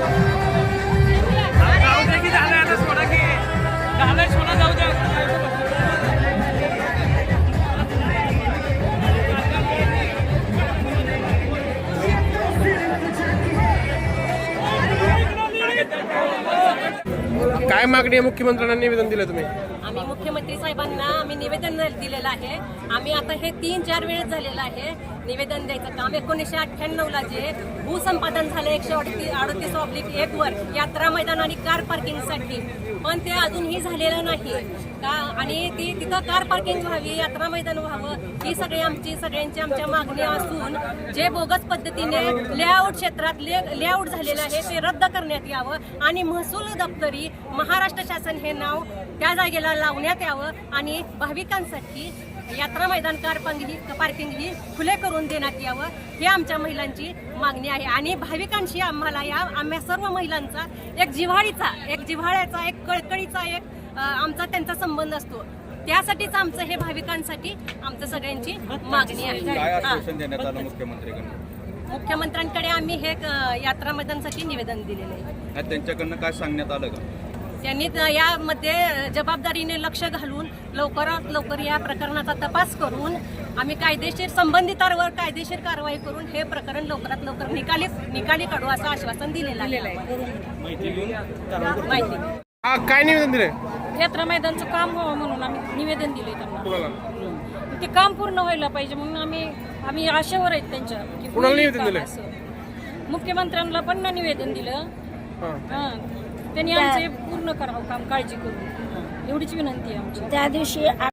Thank you. मागणी आहे मुख्यमंत्र्यांना निवेदन दिलं तुम्ही? आम्ही मुख्यमंत्री साहेबांना आम्ही निवेदन दिलेलं आहे. आम्ही आता हे तीन चार वेळेस झालेलं आहे. निवेदन द्यायचं काम. एकोणीसशे अठ्ठ्याण्णव ला जे भूसंपादन झालं एकशे अडतीस अडतीस ऑब्लिक एक वर यात्रा मैदान आणि कार पार्किंगसाठी पण ते अजूनही झालेलं नाही. का आणि ती तिथं कार पार्किंग व्हावी यात्रा मैदान व्हावं ही सगळी आमची सगळ्यांची आमच्या मागणी असून जे बोगस पद्धतीने लेआउट क्षेत्रात ले लेआउट झालेलं आहे ते रद्द करण्यात यावं. आणि महसूल दप्तरी महाराष्ट्र शासन हे नाव त्या जागेला लावण्यात यावं आणि भाविकांसाठी यात्रा मैदान कार पार्किंग ही खुले करून देण्यात यावं ही आमच्या महिलांची मागणी आहे. आणि भाविकांशी आम्हाला या आम्हा सर्व महिलांचा एक जिव्हाळीचा एक जिव्हाळ्याचा एक कळकळीचा एक आमचा त्यांचा संबंध असतो. त्यासाठीच आमचं हे भाविकांसाठी आमचं सगळ्यांची मागणी आहे. मुख्यमंत्र्यांकडे आम्ही हे यात्रा मैदानासाठी निवेदन दिलेलं आहे. त्यांच्याकडनं काय सांगण्यात आलं का? त्यांनी यामध्ये जबाबदारीने लक्ष घालून लवकरात लवकर या प्रकरणाचा तपास करून आम्ही कायदेशीर संबंधितांवर कायदेशीर कारवाई करून हे प्रकरण लवकरात लवकर निकाली निकाली काढू असं आश्वासन दिलेलं आहे. माहिती हा काय निवेदन दिलंय? यात्रा मैदानचं काम व्हावं म्हणून आम्ही निवेदन दिलंय त्यांना. ते काम पूर्ण व्हायला पाहिजे म्हणून आम्ही आम्ही आशेवर आहेत त्यांच्या. मुख्यमंत्र्यांना पण ना निवेदन दिलं. हा. हा. त्यांनी आमचं हे पूर्ण करावं काम काळजी करून. एवढीच विनंती आहे आमची. त्या दिवशी आ-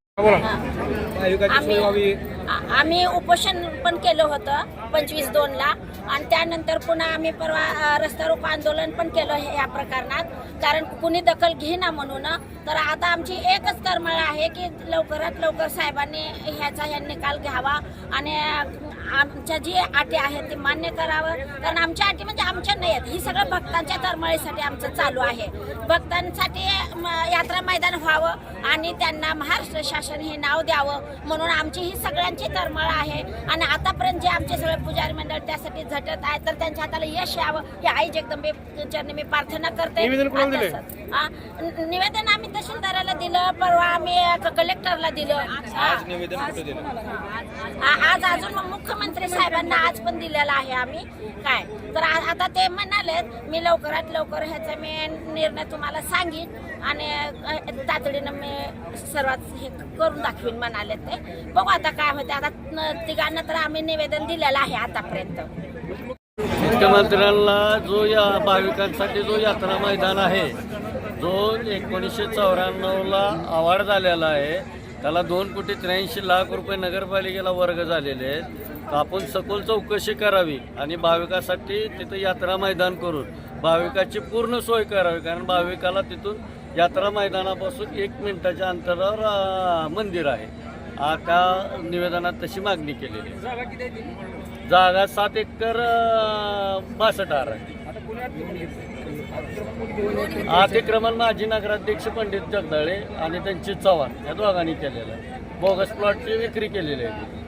आम्ही उपोषण पण केलं होतं पंचवीस दोन ला. आणि त्यानंतर पुन्हा आम्ही परवा अ, रस्ता रोको आंदोलन पण केलं हे या प्रकरणात. कारण कुणी दखल घेईना म्हणून. तर आता आमची एकच तरमळ आहे की लवकरात लवकर साहेबांनी ह्याचा ह्या निकाल घ्यावा. आणि आमच्या जी अटी आहेत ते मान्य करावं. कारण आमच्या अटी म्हणजे आमच्या नाही आहेत. ही सगळं भक्तांच्या तरमळीसाठी आमचं चालू आहे. भक्तांसाठी यात्रा मैदान व्हावं आणि त्यांना महाराष्ट्र शासन हे नाव द्यावं. म्हणून आमची ही सगळ्यांची तरमळ आहे. आणि आतापर्यंत जे आमचे सगळे पुजारी मंडळ त्यासाठी झटत आहे तर त्यांच्या हाताला यश यावं. हे आई जगदंबे चरणी मी प्रार्थना करते. निवेदन आम्ही तहसीलदाराला दिलं परवा आम्ही कलेक्टरला दिलं. आज निवेदन कुठे दिलं? आ- आज अजून मुख्यमंत्री साहेबांना आज पण दिलेला आहे आम्ही. काय? तर आ- आता ते म्हणाले मी लवकरात लवकर ह्याचा मी निर्णय तुम्हाला सांगीन आणि अ, तातडीनं मी सर्वात हे करून दाखवीन म्हणाले ते. बघू आता काय होते आता न- तिघांना तर आम्ही निवेदन दिलेलं आहे आतापर्यंत. मुख्यमंत्र्यांना जो या भाविकांसाठी जो यात्रा मैदान आहे जो एकोणीसशे चौऱ्याण्णवला अवार्ड झालेला आहे त्याला दोन कोटी त्र्याऐंशी लाख रुपये नगरपालिकेला वर्ग झालेले आहेत. आपण सखोल चौकशी करावी आणि भाविकासाठी तिथं यात्रा मैदान करून भाविकाची पूर्ण सोय करावी कारण भाविकाला तिथून यात्रा मैदानापासून एक मिनिटाच्या अंतरावर मंदिर आहे. आता निवेदनात तशी मागणी केलेली आहे. जागा सात एकर अं, बासष्ट आर आहे. अतिक्रमण माजी नगराध्यक्ष पंडित जगदाळे आणि त्यांची चव्हाण या दोघांनी केलेलं आहे. बोगस प्लॉटची विक्री केलेली आहे.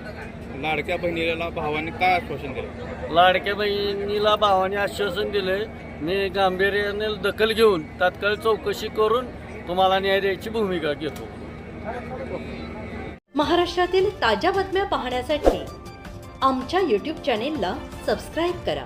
लाडक्या बहिणीला भावाने काय आश्वासन दिलं? लाडक्या बहिणीला भावाने आश्वासन दिले मी गांभीर्याने दखल घेऊन तात्काळ चौकशी करून तुम्हाला न्याय द्यायची भूमिका घेतो. महाराष्ट्रातील ताज्या बातम्या पाहण्यासाठी आमच्या यूट्यूब चॅनेलला सबस्क्राईब करा.